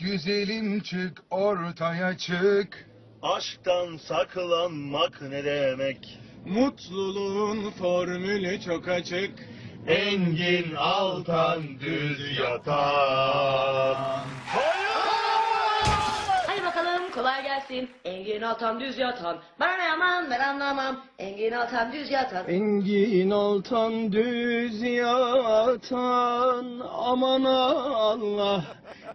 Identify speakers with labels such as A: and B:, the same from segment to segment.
A: güzelim çık ortaya çık.
B: Aşktan saklanmak ne demek?
A: Mutluluğun formülü çok açık.
B: Engin altan düz yatan.
C: Hadi bakalım kolay gelsin. Engin Altan düz yatan. Bana ne aman ben anlamam. Engin Altan düz yatan.
D: Engin altan düz yatan aman Allah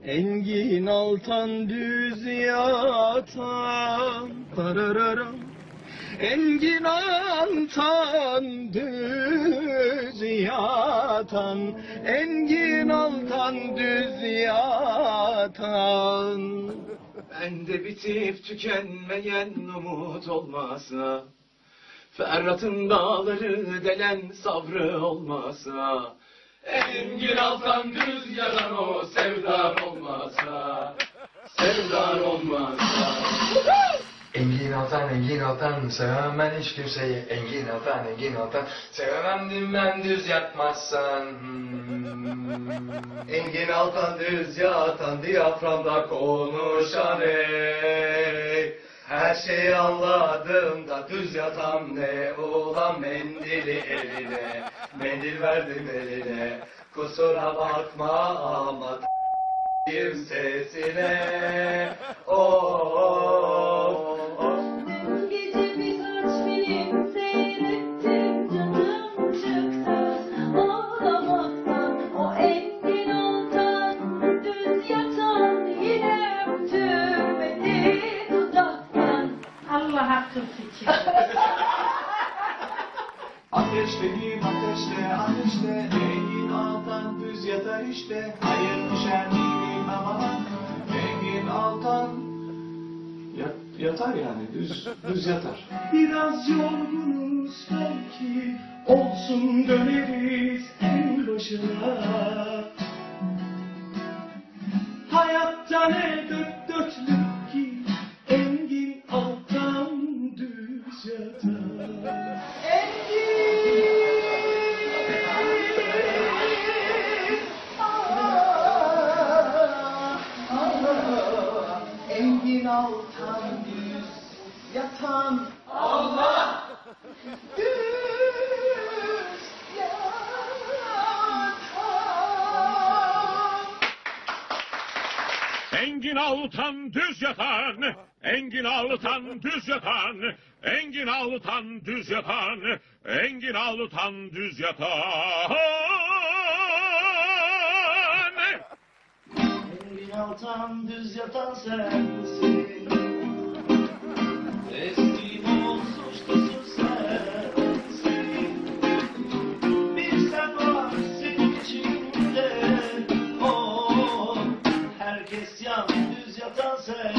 D: Engin altan düz yatan. Darararam. Engin altan düz yatan. Engin altan düz yatan. Bende bitip tükenmeyen umut olmasa Ferhat'ın dağları delen sabrı olmasa Engin altan düz yalan o sevdar olmasa Sevdar olmasa
E: Engin Altan, Engin Altan, sevemem ben hiç kimseyi. Engin Altan, Engin Altan, sevemem dümen düz yatmazsan.
D: Engin altan düz yatan diyaframda konuşan ey Her şeyi anladım da düz yatan ne? Ulan mendili eline Mendil verdim eline. Kusura bakma ama sesine Oh, oh, oh.
F: 42. Ateşteyim ateşte ateşte Rengin altan düz
D: yatar işte Hayır düşer değilim ama Rengin altan yat, yatar yani düz düz yatar. Biraz yorgunuz belki olsun döneriz en başına. Hayatta ne altan düz yatan Allah düz yatan
G: Engin Altan düz yatan, Engin Altan düz yatan, Engin Altan düz yatan, Engin Altan düz yatan.
D: Engin altan düz yatan sensin. Sen Oh, herkes yan düz yatan sensin